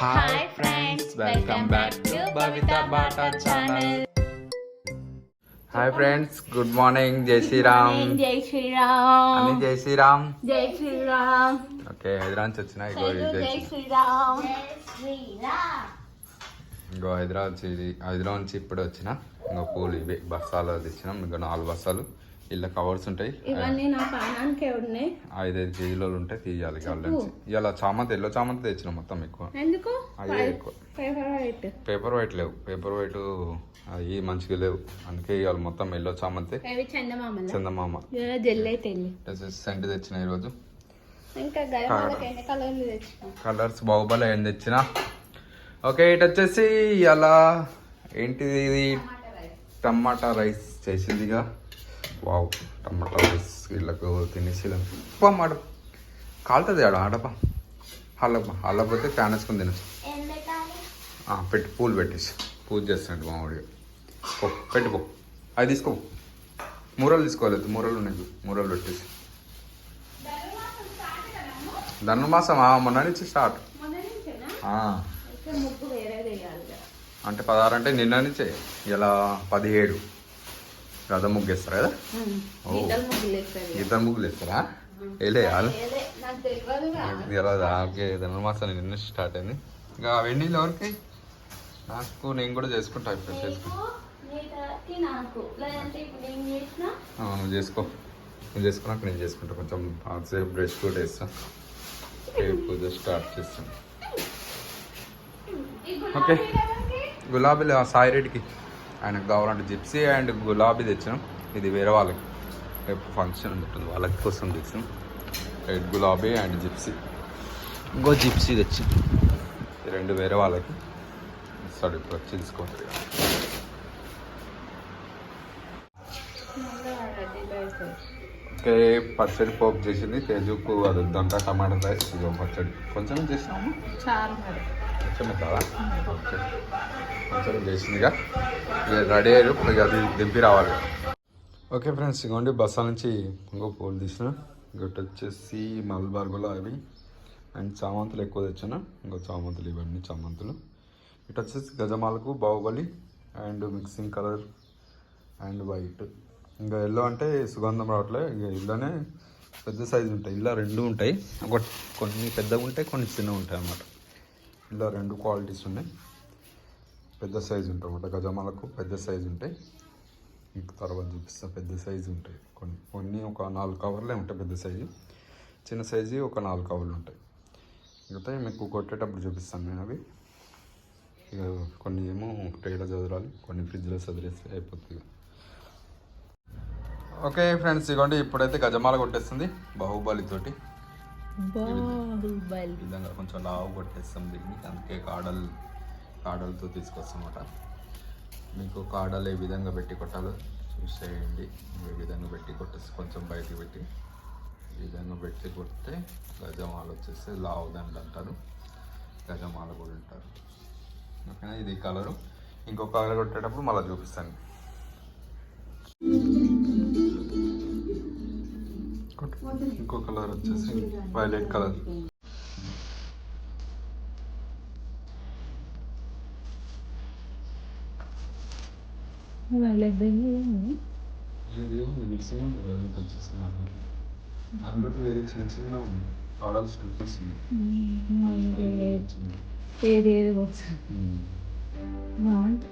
Hi friends welcome back to Bavitha Bata channel hi friends good morning Jai Shriram Jai Sriram అని జై శ్రీరామ్ జై Sriram okay Hyderabad నుంచి వచ్చిన ఇగో జై శ్రీరామ్ ఇంకో హైదరాబాద్ హైదరాబాద్ నుంచి ఇప్పుడు వచ్చిన ఇంకో పూలు ఇవి బస్సాలు తెచ్చినాం. ఇంకో నాలుగు బస్సాలు. ఇలా కవర్స్ ఉంటాయి. ఇవన్నీ నా పానానికి ఉన్నాయి. ఐదైదు కేజీలు ఉంటాయి తీయాలి కాళ్ళ నుంచి ఇలా చామంతి ఎల్లో చామంతి తెచ్చినాం మొత్తం ఎక్కువ. ఎందుకు? అయ్యే ఎక్కువ. ఫేవరెట్ పేపర్ వైట్ లేవు. పేపర్ వైట్ అవి మంచిగా లేవు. అందుకే ఇవాళ మొత్తం ఎల్లో చామంతి చందమామ. జెల్ అయితే వెళ్ళి సెంట్ తెచ్చిన ఈరోజు. ఇంకా కలర్స్ బాహుబలి ఏం తెచ్చిన? ఓకే ఇటు వచ్చేసి అలా ఏంటిది ఇది? Tomato rice. చేసిందిగా wow tomato rice వీళ్ళకు తినేసి మాట కాలుతుంది ఆడ ఆడపా. హల్లప్ప హల్లపోతే ఫ్యాన్ వేసుకొని తినచ్చు ఆ, పెట్టి పూలు పెట్టేసి. పూజ చేస్తాడు మామిడిగా పో పెట్టి పో. అది తీసుకో. మూరలు తీసుకోలేదు మూరలు ఉన్నాయి మూరలు పెట్టేసి. ధనుర్మాసం ఆ, మొన్న నుంచి స్టార్ట్. అంటే పదహారు అంటే నిన్న నుంచే. ఇలా పదిహేడు. రథ కదా. గీతలు ముగ్గులు వేస్తారు ఇద్దరు ముగ్గులు వేస్తారా ఇలా ఓకే ధనుర్మాసం నిన్న స్టార్ట్ అయింది. ఇంకా అవన్నీ ఎవరికి? నాకు నేను కూడా చేసుకుంటా ఇప్పుడు చేసుకుంటా. చేసుకో. నువ్వు చేసుకున్నాక నేను చేసుకుంటా. కొంచెం సేపు బ్రష్ కూడా వేస్తా రేపు పూజ స్టార్ట్ చేస్తాను ఓకే. గులాబీలు ఆ సాయి రెడ్డికి. ఆయనకు కావాలంటే జిప్సీ అండ్ గులాబీ తెచ్చాం ఇది వేరే వాళ్ళకి. రేపు ఫంక్షన్ ఉంటుంది. వాళ్ళకి కోసం తెచ్చాం రెడ్ గులాబీ అండ్ జిప్సీ. ఇంకో జిప్సీ తెచ్చి. రెండు వేరే వాళ్ళకి. ఇస్తాడు ఇప్పుడు వచ్చి తీసుకోవాలి ఓకే పచ్చడి పోపు చేసింది. తేజుకు అది వద్దంట టమాటా రైస్ ఇదో పచ్చడి. కొంచెం చేసినాము కొంచెం కాదా ఓకే. కొంచెం చేసిందిగా. ఇక రెడీ అయ్యారు. ఇప్పుడు అది దింపి రావాలి. ఓకే ఫ్రెండ్స్ ఇగోండి బస్సా నుంచి ఇంకో పూలు తీసిన. ఇంకోటి వచ్చేసి మల్బార్ గులాబీ అండ్ చామంతులు ఎక్కువ తెచ్చాను ఇంకో చామంతులు ఇవన్నీ చామంతులు. ఇటు వచ్చేసి గజమాలకు Baahubali and mixing colour and white. ఇంకా ఎల్లో అంటే సుగంధం రావట్లే. ఇక పెద్ద సైజు ఉంటాయి. ఇలా రెండు ఉంటాయి. ఒక కొన్ని పెద్దగా ఉంటాయి కొన్ని చిన్నగా ఉంటాయి అన్నమాట. ఇలా రెండు క్వాలిటీస్ ఉన్నాయి. పెద్ద సైజు ఉంటాయి అన్నమాట. గజమాలకు పెద్ద సైజు ఉంటాయి. మీకు తర్వాత చూపిస్తా. పెద్ద సైజు ఉంటాయి. కొన్ని కొన్ని ఒక నాలుగు కవర్లే ఉంటాయి పెద్ద సైజు చిన్న సైజు ఒక నాలుగు కవర్లు ఉంటాయి. మిగతా మీకు కొట్టేటప్పుడు చూపిస్తాను నేను అవి. ఇక కొన్ని ఏమో ట్రేలో చదరాలి కొన్ని ఫ్రిడ్జ్లో చదివేస్తే అయిపోతుంది ఇక. ఓకే ఫ్రెండ్స్ ఇగోండి ఇప్పుడైతే గజమాల కొట్టేస్తుంది బాహుబలి. తోటి విధంగా కొంచెం లావు కొట్టేస్తాం దీన్ని అందుకే కాడలు కాడలతో తీసుకొస్తాం అన్నమాట మీకు కాడలు ఏ విధంగా పెట్టి కొట్టాలో చూసేయండి. ఏ విధంగా పెట్టి కొట్టేసి కొంచెం బయటికి పెట్టి ఈ విధంగా పెట్టి కొడితే గజమాల వచ్చేసి లావు దండ అంటారు. గజమాల కూడా అంటారు. ఓకేనా? ఇది కలరు. ఇంకో కలర్ కొట్టేటప్పుడు మళ్ళీ చూపిస్తాను. కొట్టు. ఇంకో కలర్ వచ్చేసి వైలెట్ కలర్ ఏది ఏది బాగుంది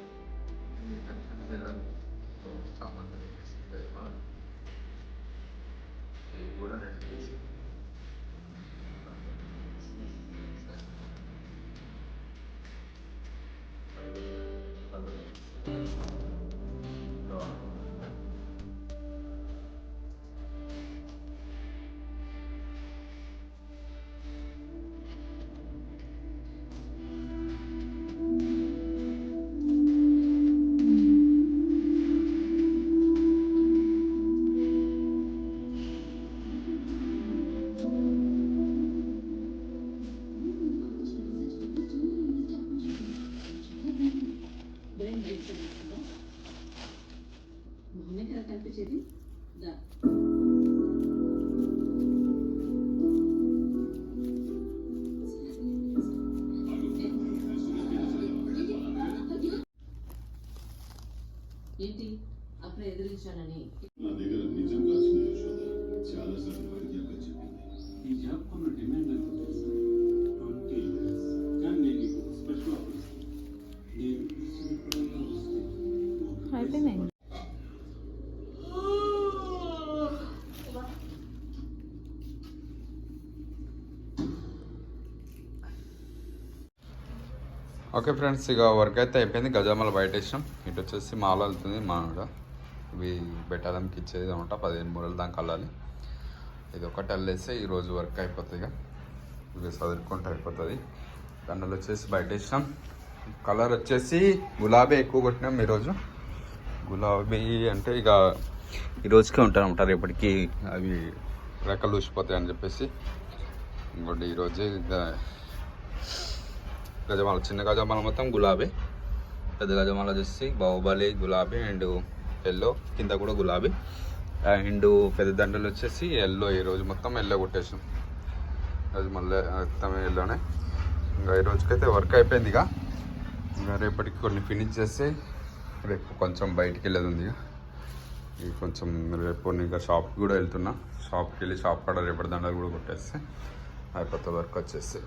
ఏంటి? అప్పుడే ఎదిరించానని. నా దగ్గర అయిపోయినాయి ఓకే ఫ్రెండ్స్ ఇక వర్క్ అయితే అయిపోయింది. గజామల బయట వేసినాం ఇటు వచ్చేసి మాల వెళ్తుంది మా ఇవి బెటాలంకి ఇచ్చేది అనమాట. పదిహేను మూరలు దాకా వెళ్ళాలి ఇది ఒకటి వెళ్ళేస్తే ఈరోజు వర్క్ అయిపోతుంది ఇక ఇవి చదువుకుంటే అయిపోతుంది. దండలు వచ్చేసి బయట వేసినాం కలర్ వచ్చేసి గులాబీ ఎక్కువ కొట్టినాం ఈరోజు. గులాబీ అంటే ఇక ఈరోజుకే రోజుకే రేపటికి అవి రెక్కలు ఊసిపోతాయి అని చెప్పేసి. ఇంకోటి ఈరోజు గజమాల చిన్న గజమాల మొత్తం గులాబీ. పెద్ద గజమాల వచ్చేసి బాహుబలి గులాబీ అండ్ ఎల్లో కింద కూడా గులాబీ. అండ్ పెద్ద దండలు వచ్చేసి ఎల్లో ఈరోజు మొత్తం ఎల్లో కొట్టేసాం అది మళ్ళీ మొత్తం ఎల్లోనే. ఇంకా ఈ రోజుకైతే వర్క్ అయిపోయింది ఇక. ఇంకా రేపటికి కొన్ని ఫినిష్ చేస్తే రేపు కొంచెం బయటికి వెళ్ళేది ఉంది ఇక. కొంచెం రేపు ఇంకా షాప్కి కూడా వెళ్తున్నా. షాప్కి వెళ్ళి షాప్ కాడ రేపటి దండలు కూడా కొట్టేస్తే అయిపోతే వర్క్ వచ్చేస్తే